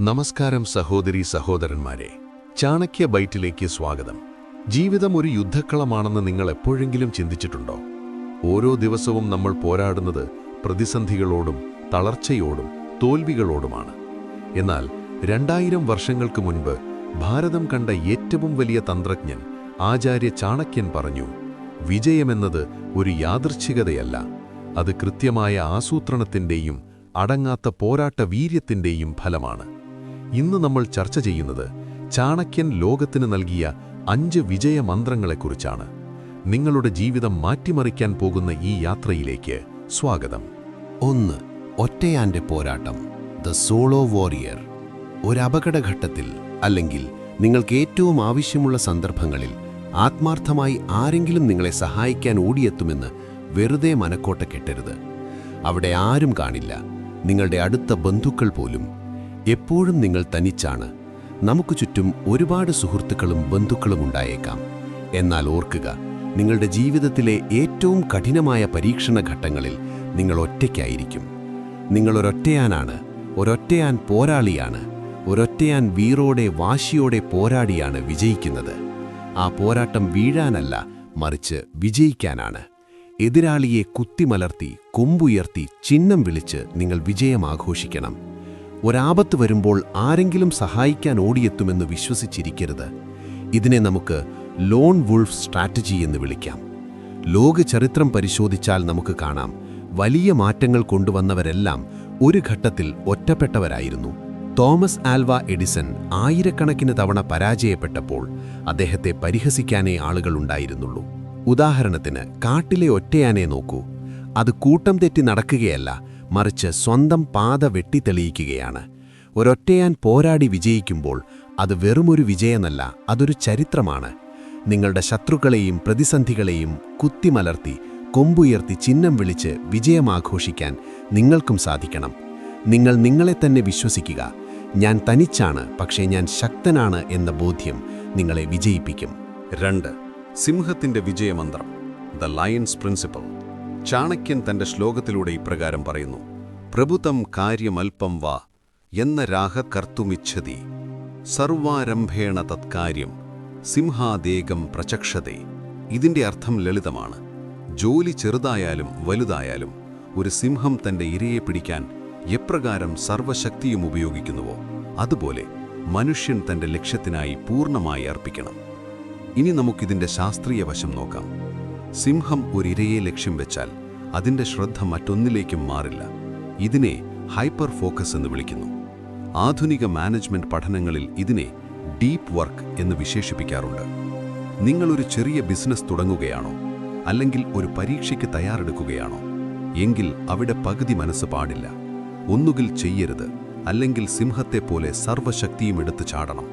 നമസ്കാരം സഹോദരി സഹോദരന്മാരെ. ചാണക്യ ബൈറ്റിലേക്ക് സ്വാഗതം. ജീവിതം ഒരു യുദ്ധക്കളമാണെന്ന് നിങ്ങൾ എപ്പോഴെങ്കിലും ചിന്തിച്ചിട്ടുണ്ടോ? ഓരോ ദിവസവും നമ്മൾ പോരാടുന്നത് പ്രതിസന്ധികളോടും തളർച്ചയോടും തോൽവികളോടുമാണ്. എന്നാൽ രണ്ടായിരം വർഷങ്ങൾക്ക് മുൻപ് ഭാരതം കണ്ട ഏറ്റവും വലിയ തന്ത്രജ്ഞൻ ആചാര്യ ചാണക്യൻ പറഞ്ഞു വിജയമെന്നത് ഒരു യാദൃച്ഛികതയല്ല. അത് കൃത്യമായ ആസൂത്രണത്തിന്റെയും അടങ്ങാത്ത പോരാട്ട വീര്യത്തിന്റെയും ഫലമാണ്. ഇന്ന് നമ്മൾ ചർച്ച ചെയ്യുന്നത് ചാണക്യൻ ലോകത്തിന് നൽകിയ അഞ്ച് വിജയമന്ത്രങ്ങളെക്കുറിച്ചാണ് നിങ്ങളുടെ ജീവിതം മാറ്റിമറിക്കാൻ പോകുന്ന ഈ യാത്രയിലേക്ക് സ്വാഗതം. ഒന്ന് ഒറ്റയാന്റെ പോരാട്ടം ദ സോളോ വോറിയർ ഒരു അല്ലെങ്കിൽ നിങ്ങൾക്ക് ഏറ്റവും ആവശ്യമുള്ള സന്ദർഭങ്ങളിൽ ആത്മാർത്ഥമായി ആരെങ്കിലും നിങ്ങളെ സഹായിക്കാൻ ഓടിയെത്തുമെന്ന് വെറുതെ മനക്കോട്ട കെട്ടരുത്. അവിടെ ആരും കാണില്ല. നിങ്ങളുടെ അടുത്ത ബന്ധുക്കൾ പോലും എപ്പോഴും നിങ്ങൾ തനിച്ചാണ്. നമുക്ക് ചുറ്റും ഒരുപാട് സുഹൃത്തുക്കളും ബന്ധുക്കളും ഉണ്ടായേക്കാം. എന്നാൽ ഓർക്കുക നിങ്ങളുടെ ജീവിതത്തിലെ ഏറ്റവും കഠിനമായ പരീക്ഷണ ഘട്ടങ്ങളിൽ നിങ്ങൾ ഒറ്റയ്ക്കായിരിക്കും. നിങ്ങളൊരൊറ്റയാനാണ് ഒരൊറ്റയാൻ പോരാളിയാണ് ഒരൊറ്റയാൻ വീറോടെ വാശിയോടെ പോരാടിയാണ് വിജയിക്കുന്നത്. ആ പോരാട്ടം വീഴാനല്ല മറിച്ച് വിജയിക്കാനാണ്. എതിരാളിയെ കുത്തിമലർത്തി കൊമ്പുയർത്തി ചിഹ്നം വിളിച്ച് നിങ്ങൾ വിജയം ആഘോഷിക്കണം. ഒരാപത്ത് വരുമ്പോൾ ആരെങ്കിലും സഹായിക്കാൻ ഓടിയെത്തുമെന്ന് വിശ്വസിച്ചിരിക്കരുത്. ഇതിനെ നമുക്ക് ലോൺ വുൾഫ് സ്ട്രാറ്റജി എന്ന് വിളിക്കാം. ലോക ചരിത്രം പരിശോധിച്ചാൽ നമുക്ക് കാണാം വലിയ മാറ്റങ്ങൾ കൊണ്ടുവന്നവരെല്ലാം ഒരു ഘട്ടത്തിൽ ഒറ്റപ്പെട്ടവരായിരുന്നു. തോമസ് ആൽവ എഡിസൺ ആയിരക്കണക്കിന് തവണ പരാജയപ്പെട്ടപ്പോൾ അദ്ദേഹത്തെ പരിഹസിക്കാനേ ആളുകളുണ്ടായിരുന്നുള്ളൂ ഉദാഹരണത്തിന് കാട്ടിലെ ഒറ്റയാനെ നോക്കൂ. അത് കൂട്ടം തെറ്റി നടക്കുകയല്ല മറിച്ച് സ്വന്തം പാത വെട്ടിത്തെളിയിക്കുകയാണ് ഒരൊറ്റയാൻ പോരാടി വിജയിക്കുമ്പോൾ അത് വെറുമൊരു വിജയമല്ല അതൊരു ചരിത്രമാണ്. നിങ്ങളുടെ ശത്രുക്കളെയും പ്രതിസന്ധികളെയും കുത്തിമലർത്തി കൊമ്പുയർത്തി ചിഹ്നം വിളിച്ച് വിജയമാഘോഷിക്കാൻ നിങ്ങൾക്കും സാധിക്കണം. നിങ്ങൾ നിങ്ങളെ തന്നെ വിശ്വസിക്കുക. ഞാൻ തനിച്ചാണ് പക്ഷേ ഞാൻ ശക്തനാണ് എന്ന ബോധ്യം നിങ്ങളെ വിജയിപ്പിക്കും. രണ്ട്. സിംഹത്തിന്റെ വിജയമന്ത്രം ദ ലയൻസ് പ്രിൻസിപ്പൽ ചാണക്യൻ തന്റെ ശ്ലോകത്തിലൂടെ ഇപ്രകാരം പറയുന്നു. പ്രഭുതം കാര്യമൽപ്പം വാ എന്ന രാഹ കർത്തുമിച്ഛതി. സർവാരംഭേണ തത്കാര്യം സിംഹാദേഗം പ്രചക്ഷതേ. ഇതിന്റെ അർത്ഥം ലളിതമാണ്. ജോലി ചെറുതായാലും വലുതായാലും ഒരു സിംഹം തന്റെ ഇരയെ പിടിക്കാൻ എപ്രകാരം സർവശക്തിയും ഉപയോഗിക്കുന്നുവോ അതുപോലെ മനുഷ്യൻ തന്റെ ലക്ഷ്യത്തിനായി പൂർണമായി അർപ്പിക്കണം. ഇനി നമുക്കിതിന്റെ ശാസ്ത്രീയ വശം നോക്കാം. സിംഹം ഒരിരയെ ലക്ഷ്യം വെച്ചാൽ അതിന്റെ ശ്രദ്ധ മറ്റൊന്നിലേക്കും മാറില്ല. ഇതിനെ ഹൈപ്പർ ഫോക്കസ് എന്ന് വിളിക്കുന്നു. ആധുനിക മാനേജ്മെന്റ് പഠനങ്ങളിൽ ഇതിനെ ഡീപ്പ് വർക്ക് എന്ന് വിശേഷിപ്പിക്കാറുണ്ട്. നിങ്ങളൊരു ചെറിയ ബിസിനസ് തുടങ്ങുകയാണോ? അല്ലെങ്കിൽ ഒരു പരീക്ഷയ്ക്ക് തയ്യാറെടുക്കുകയാണോ? എങ്കിൽ അവിടെ പകുതി മനസ്സ് പാടില്ല. ഒന്നുകിൽ ചെയ്യരുത്. അല്ലെങ്കിൽ സിംഹത്തെപ്പോലെ സർവശക്തിയും എടുത്തു ചാടണം.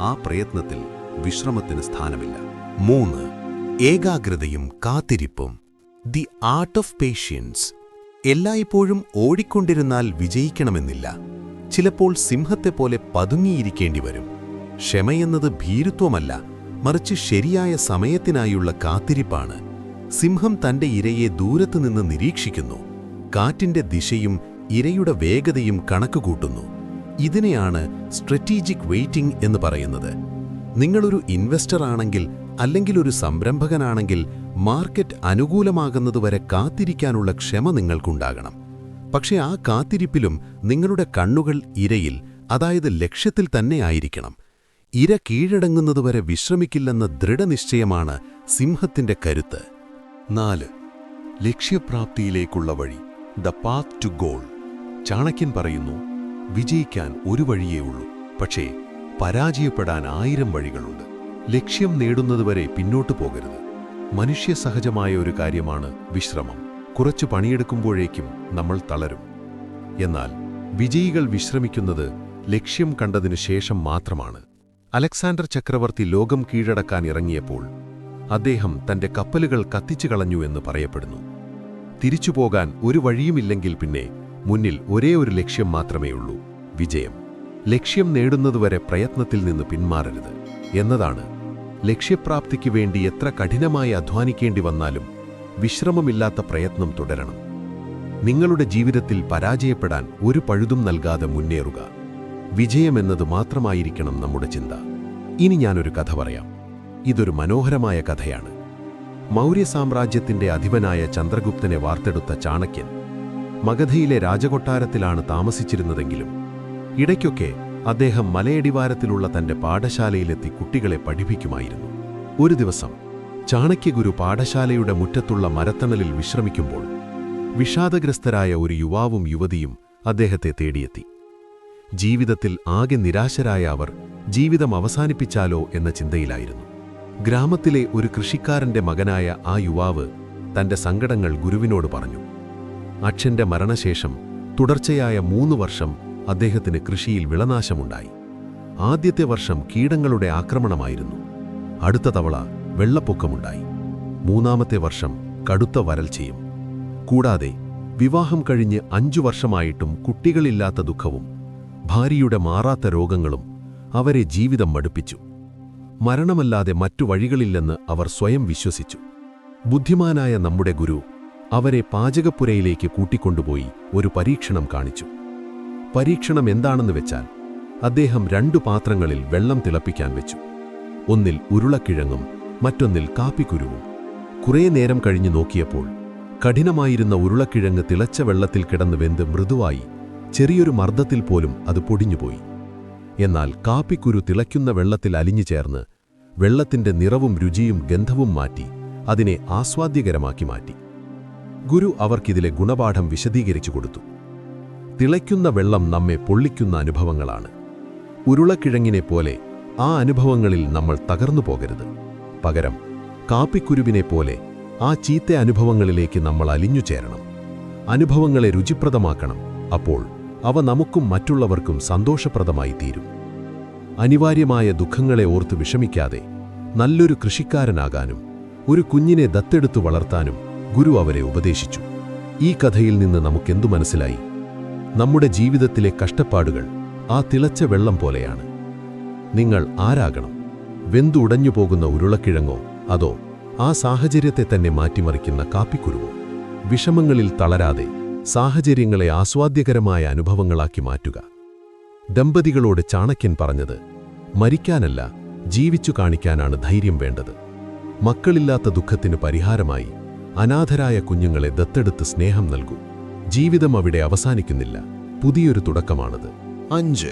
ആ പ്രയത്നത്തിൽ വിശ്രമത്തിന് സ്ഥാനമില്ല. മൂന്ന് ഏകാഗ്രതയും കാത്തിരിപ്പും. ദി ആർട്ട് ഓഫ് പേഷ്യൻസ് എല്ലായ്പ്പോഴും ഓടിക്കൊണ്ടിരുന്നാൽ വിജയിക്കണമെന്നില്ല. ചിലപ്പോൾ സിംഹത്തെപ്പോലെ പതുങ്ങിയിരിക്കേണ്ടി വരും. ക്ഷമയെന്നത് ഭീരുത്വമല്ല. മറിച്ച് ശരിയായ സമയത്തിനായുള്ള കാത്തിരിപ്പാണ്. സിംഹം തന്റെ ഇരയെ ദൂരത്തുനിന്ന് നിരീക്ഷിക്കുന്നു. കാറ്റിന്റെ ദിശയും ഇരയുടെ വേഗതയും കണക്കുകൂട്ടുന്നു. ഇതിനെയാണ് സ്ട്രറ്റീജിക് വെയിറ്റിംഗ് എന്ന് പറയുന്നത്. നിങ്ങളൊരു ഇൻവെസ്റ്റർ ആണെങ്കിൽ അല്ലെങ്കിൽ ഒരു സംരംഭകനാണെങ്കിൽ മാർക്കറ്റ് അനുകൂലമാകുന്നതുവരെ കാത്തിരിക്കാനുള്ള ക്ഷമ നിങ്ങൾക്കുണ്ടാകണം. പക്ഷേ ആ കാത്തിരിപ്പിലും നിങ്ങളുടെ കണ്ണുകൾ ഇരയിൽ അതായത് ലക്ഷ്യത്തിൽ തന്നെ ആയിരിക്കണം. ഇര കീഴടങ്ങുന്നതുവരെ വിശ്രമിക്കില്ലെന്ന ദൃഢനിശ്ചയമാണ് സിംഹത്തിന്റെ കരുത്ത്. നാല് ലക്ഷ്യപ്രാപ്തിയിലേക്കുള്ള വഴി the path to goal. Chanakyan പറയുന്നു വിജയിക്കാൻ ഒരു വഴിയേ ഉള്ളൂ. പക്ഷേ പരാജയപ്പെടാൻ ആയിരം വഴികളുണ്ട്. ലക്ഷ്യം നേടുന്നതുവരെ പിന്നോട്ടു പോകരുത്. മനുഷ്യ സഹജമായ ഒരു കാര്യമാണ് വിശ്രമം. കുറച്ചു പണിയെടുക്കുമ്പോഴേക്കും നമ്മൾ തളരും. എന്നാൽ വിജയികൾ വിശ്രമിക്കുന്നത് ലക്ഷ്യം കണ്ടതിനു ശേഷം മാത്രമാണ്. അലക്സാണ്ടർ ചക്രവർത്തി ലോകം കീഴടക്കാൻ ഇറങ്ങിയപ്പോൾ അദ്ദേഹം തന്റെ കപ്പലുകൾ കത്തിച്ചു കളഞ്ഞു എന്ന് പറയപ്പെടുന്നു. തിരിച്ചു പോകാൻ ഒരു വഴിയുമില്ലെങ്കിൽ പിന്നെ മുന്നിൽ ഒരേ ഒരു ലക്ഷ്യം മാത്രമേയുള്ളൂ വിജയം. ലക്ഷ്യം നേടുന്നതുവരെ പ്രയത്നത്തിൽ നിന്ന് പിന്മാറരുത് എന്നതാണ് ലക്ഷ്യപ്രാപ്തിക്ക് വേണ്ടി എത്ര കഠിനമായി അധ്വാനിക്കേണ്ടി വന്നാലും വിശ്രമമില്ലാത്ത പ്രയത്നം തുടരണം. നിങ്ങളുടെ ജീവിതത്തിൽ പരാജയപ്പെടാൻ ഒരു പഴുതും നൽകാതെ മുന്നേറുക. വിജയമെന്നത് മാത്രമായിരിക്കണം നമ്മുടെ ചിന്ത. ഇനി ഞാനൊരു കഥ പറയാം. ഇതൊരു മനോഹരമായ കഥയാണ്. മൗര്യ സാമ്രാജ്യത്തിന്റെ അധിപനായ ചന്ദ്രഗുപ്തനെ വാർത്തെടുത്ത ചാണക്യൻ മഗധയിലെ രാജകൊട്ടാരത്തിലാണ് താമസിച്ചിരുന്നതെങ്കിലും ഇടയ്ക്കൊക്കെ അദ്ദേഹം മലയടിവാരത്തിലുള്ള തന്റെ പാഠശാലയിലെത്തി കുട്ടികളെ പഠിപ്പിക്കുമായിരുന്നു. ഒരു ദിവസം ചാണക്യഗുരു പാഠശാലയുടെ മുറ്റത്തുള്ള മരത്തണലിൽ വിശ്രമിക്കുമ്പോൾ വിഷാദഗ്രസ്തരായ ഒരു യുവാവും യുവതിയും അദ്ദേഹത്തെ തേടിയെത്തി. ജീവിതത്തിൽ ആകെ നിരാശരായ അവർ ജീവിതം അവസാനിപ്പിച്ചാലോ എന്ന ചിന്തയിലായിരുന്നു. ഗ്രാമത്തിലെ ഒരു കൃഷിക്കാരന്റെ മകനായ ആ യുവാവ് തന്റെ സങ്കടങ്ങൾ ഗുരുവിനോട് പറഞ്ഞു. അച്ഛന്റെ മരണശേഷം തുടർച്ചയായ മൂന്ന് വർഷം അദ്ദേഹത്തിന് കൃഷിയിൽ വിളനാശമുണ്ടായി. ആദ്യത്തെ വർഷം കീടങ്ങളുടെ ആക്രമണമായിരുന്നു. അടുത്ത തവള വെള്ളപ്പൊക്കമുണ്ടായി. മൂന്നാമത്തെ വർഷം കടുത്ത വരൾച്ചയും. കൂടാതെ വിവാഹം കഴിഞ്ഞ് അഞ്ചു വർഷമായിട്ടും കുട്ടികളില്ലാത്ത ദുഃഖവും ഭാര്യയുടെ മാറാത്ത രോഗങ്ങളും അവരെ ജീവിതം മടുപ്പിച്ചു. മരണമല്ലാതെ മറ്റു വഴികളില്ലെന്ന് അവർ സ്വയം വിശ്വസിച്ചു. ബുദ്ധിമാനായ നമ്മുടെ ഗുരു അവരെ പാചകപ്പുരയിലേക്ക് കൂട്ടിക്കൊണ്ടുപോയി ഒരു പരീക്ഷണം കാണിച്ചു. പരീക്ഷണം എന്താണെന്ന് വെച്ചാൽ അദ്ദേഹം രണ്ടു പാത്രങ്ങളിൽ വെള്ളം തിളപ്പിക്കാൻ വെച്ചു. ഒന്നിൽ ഉരുളക്കിഴങ്ങും മറ്റൊന്നിൽ കാപ്പിക്കുരുവും. കുറേ നേരം കഴിഞ്ഞു നോക്കിയപ്പോൾ കഠിനമായിരുന്ന ഉരുളക്കിഴങ്ങ് തിളച്ച വെള്ളത്തിൽ കിടന്ന് വെന്ത് മൃദുവായി ചെറിയൊരു മർദ്ദത്തിൽ പോലും അത് പൊടിഞ്ഞുപോയി. എന്നാൽ കാപ്പിക്കുരു തിളയ്ക്കുന്ന വെള്ളത്തിൽ അലിഞ്ഞു ചേർന്ന് വെള്ളത്തിന്റെ നിറവും രുചിയും ഗന്ധവും മാറ്റി അതിനെ ആസ്വാദ്യകരമാക്കി മാറ്റി. ഗുരു അവർക്കിതിലെ ഗുണപാഠം വിശദീകരിച്ചു കൊടുത്തു. തിളയ്ക്കുന്ന വെള്ളം നമ്മെ പൊള്ളിക്കുന്ന അനുഭവങ്ങളാണ്. ഉരുളക്കിഴങ്ങിനെ പോലെ ആ അനുഭവങ്ങളിൽ നമ്മൾ തകർന്നു പോകരുത്. പകരം കാപ്പിക്കുരുവിനെ പോലെ ആ ചീത്ത അനുഭവങ്ങളിലേക്ക് നമ്മൾ അലിഞ്ഞു ചേരണം. അനുഭവങ്ങളെ രുചിപ്രദമാക്കണം അപ്പോൾ അവ നമുക്കും മറ്റുള്ളവർക്കും സന്തോഷപ്രദമായി തീരും. അനിവാര്യമായ ദുഃഖങ്ങളെ ഓർത്ത് വിഷമിക്കാതെ നല്ലൊരു കൃഷിക്കാരനാകാനും ഒരു കുഞ്ഞിനെ ദത്തെടുത്തു വളർത്താനും ഗുരു അവരെ ഉപദേശിച്ചു. ഈ കഥയിൽ നിന്ന് നമുക്കെന്തു മനസ്സിലായി? നമ്മുടെ ജീവിതത്തിലെ കഷ്ടപ്പാടുകൾ ആ തിളച്ച വെള്ളം പോലെയാണ്. നിങ്ങൾ ആരാകണം? വെന്തുടഞ്ഞു പോകുന്ന ഉരുളക്കിഴങ്ങോ? അതോ ആ സാഹചര്യത്തെ തന്നെ മാറ്റിമറിക്കുന്ന കാപ്പിക്കുരുവോ? വിഷമങ്ങളിൽ തളരാതെ സാഹചര്യങ്ങളെ ആസ്വാദ്യകരമായ അനുഭവങ്ങളാക്കി മാറ്റുക. ദമ്പതികളോട് ചാണക്യൻ പറഞ്ഞത് മരിക്കാനല്ല ജീവിച്ചു കാണിക്കാനാണ് ധൈര്യം വേണ്ടത്. മക്കളില്ലാത്ത ദുഃഖത്തിന് പരിഹാരമായി അനാഥരായ കുഞ്ഞുങ്ങളെ ദത്തെടുത്ത് സ്നേഹം നൽകൂ. ജീവിതം അവിടെ അവസാനിക്കുന്നില്ല. പുതിയൊരു തുടക്കമാണത്. അഞ്ച്.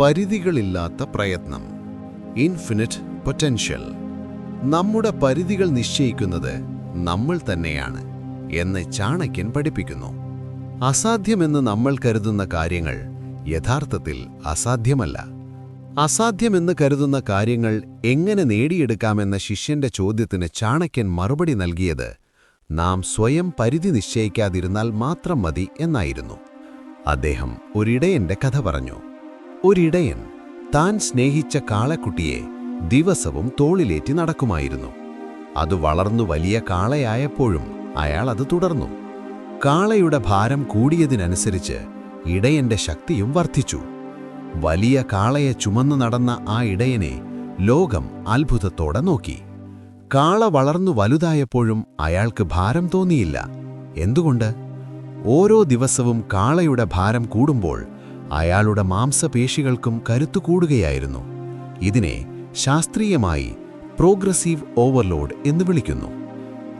പരിധികളില്ലാത്ത പ്രയത്നം. ഇൻഫിനിറ്റ് പൊറ്റൻഷ്യൽ നമ്മുടെ പരിധികൾ നിശ്ചയിക്കുന്നത് നമ്മൾ തന്നെയാണ് എന്ന് ചാണക്യൻ പഠിപ്പിക്കുന്നു. അസാധ്യമെന്ന് നമ്മൾ കരുതുന്ന കാര്യങ്ങൾ യഥാർത്ഥത്തിൽ അസാധ്യമല്ല. അസാധ്യമെന്ന് കരുതുന്ന കാര്യങ്ങൾ എങ്ങനെ നേടിയെടുക്കാമെന്ന ശിഷ്യന്റെ ചോദ്യത്തിന് ചാണക്യൻ മറുപടി നൽകിയത് നാം സ്വയം പരിധി നിശ്ചയിക്കാതിരുന്നാൽ മാത്രം മതി എന്നായിരുന്നു. അദ്ദേഹം ഒരിടയന്റെ കഥ പറഞ്ഞു. ഒരിടയൻ താൻ സ്നേഹിച്ച കാളക്കുട്ടിയെ ദിവസവും തോളിലേറ്റി നടക്കുമായിരുന്നു. അത് വളർന്നു വലിയ കാളയായപ്പോഴും അയാൾ അത് തുടർന്നു. കാളയുടെ ഭാരം കൂടിയതിനനുസരിച്ച് ഇടയന്റെ ശക്തിയും വർദ്ധിച്ചു. വലിയ കാളയെ ചുമന്നു നടന്ന ആ ഇടയനെ ലോകം അത്ഭുതത്തോടെ നോക്കി. കാള വളർന്നു വലുതായപ്പോഴും അയാൾക്ക് ഭാരം തോന്നിയില്ല. എന്തുകൊണ്ട്? ഓരോ ദിവസവും കാളയുടെ ഭാരം കൂടുമ്പോൾ അയാളുടെ മാംസപേശികൾക്കും കരുത്തു കൂടുകയായിരുന്നു. ഇതിനെ ശാസ്ത്രീയമായി പ്രോഗ്രസീവ് ഓവർലോഡ് എന്ന് വിളിക്കുന്നു.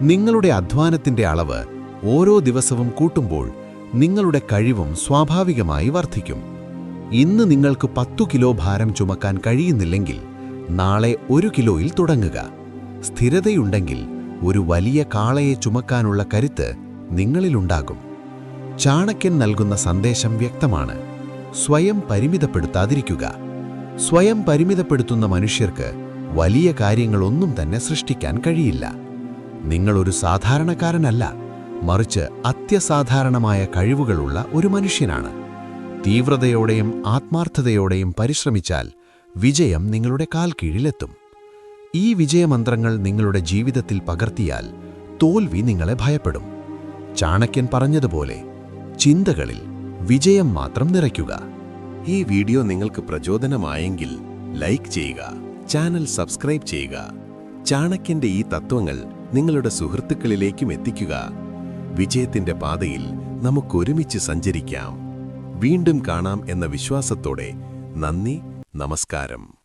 നിങ്ങളുടെ അധ്വാനത്തിന്റെ അളവ് ഓരോ ദിവസവും കൂട്ടുമ്പോൾ നിങ്ങളുടെ കഴിവും സ്വാഭാവികമായി വർദ്ധിക്കും. ഇന്ന് നിങ്ങൾക്ക് പത്തു കിലോ ഭാരം ചുമക്കാൻ കഴിയുന്നില്ലെങ്കിൽ നാളെ ഒരു കിലോയിൽ തുടങ്ങുക. സ്ഥിരതയുണ്ടെങ്കിൽ ഒരു വലിയ കാളയെ ചുമക്കാനുള്ള കരുത്ത് നിങ്ങളിലുണ്ടാകും. ചാണക്യൻ നൽകുന്ന സന്ദേശം വ്യക്തമാണ്. സ്വയം പരിമിതപ്പെടുത്താതിരിക്കുക. സ്വയം പരിമിതപ്പെടുത്തുന്ന മനുഷ്യർക്ക് വലിയ കാര്യങ്ങളൊന്നും തന്നെ സൃഷ്ടിക്കാൻ കഴിയില്ല. നിങ്ങളൊരു സാധാരണക്കാരനല്ല മറിച്ച് അത്യസാധാരണമായ കഴിവുകളുള്ള ഒരു മനുഷ്യനാണ്. തീവ്രതയോടെയും ആത്മാർത്ഥതയോടെയും പരിശ്രമിച്ചാൽ വിജയം നിങ്ങളുടെ കാൽ കീഴിലെത്തും ഈ വിജയമന്ത്രങ്ങൾ നിങ്ങളുടെ ജീവിതത്തിൽ പകർത്തിയാൽ തോൽവി നിങ്ങളെ ഭയപ്പെടും. ചാണക്യൻ പറഞ്ഞതുപോലെ ചിന്തകളിൽ വിജയം മാത്രം നിറയ്ക്കുക. ഈ വീഡിയോ നിങ്ങൾക്ക് പ്രചോദനമായെങ്കിൽ ലൈക്ക് ചെയ്യുക ചാനൽ സബ്സ്ക്രൈബ് ചെയ്യുക ചാണക്യന്റെ ഈ തത്വങ്ങൾ നിങ്ങളുടെ സുഹൃത്തുക്കളിലേക്കും എത്തിക്കുക. വിജയത്തിന്റെ പാതയിൽ നമുക്കൊരുമിച്ച് സഞ്ചരിക്കാം. വീണ്ടും കാണാം എന്ന വിശ്വാസത്തോടെ നന്ദി നമസ്കാരം.